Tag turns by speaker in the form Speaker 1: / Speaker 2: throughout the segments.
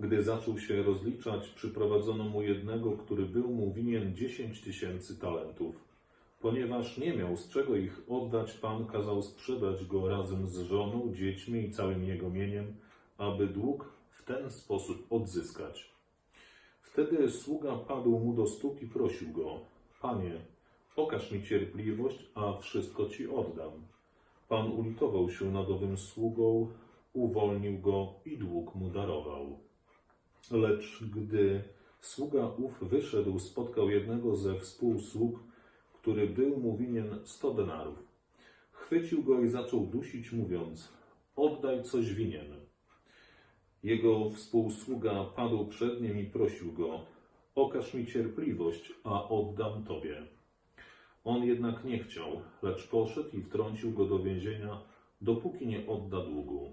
Speaker 1: Gdy zaczął się rozliczać, przyprowadzono mu jednego, który był mu winien dziesięć tysięcy talentów. Ponieważ nie miał z czego ich oddać, Pan kazał sprzedać go razem z żoną, dziećmi i całym jego mieniem, aby dług w ten sposób odzyskać. Wtedy sługa padł mu do stóp i prosił go: Panie, okaż mi cierpliwość, a wszystko ci oddam. Pan ulitował się nad owym sługą, uwolnił go i dług mu darował. Lecz gdy sługa ów wyszedł, spotkał jednego ze współsług, który był mu winien sto denarów. Chwycił go i zaczął dusić, mówiąc: Oddaj coś winien. Jego współsługa padł przed nim i prosił go: Okaż mi cierpliwość, a oddam tobie. On jednak nie chciał, lecz poszedł i wtrącił go do więzienia, dopóki nie odda długu.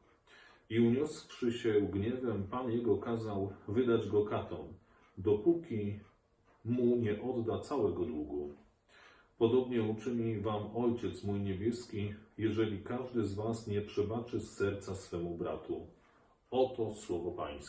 Speaker 1: I uniosłszy się gniewem, pan jego kazał wydać go katom, dopóki mu nie odda całego długu. Podobnie uczyni wam Ojciec mój niebieski, jeżeli każdy z was nie przebaczy z serca swemu bratu. Oto słowo Pańskie.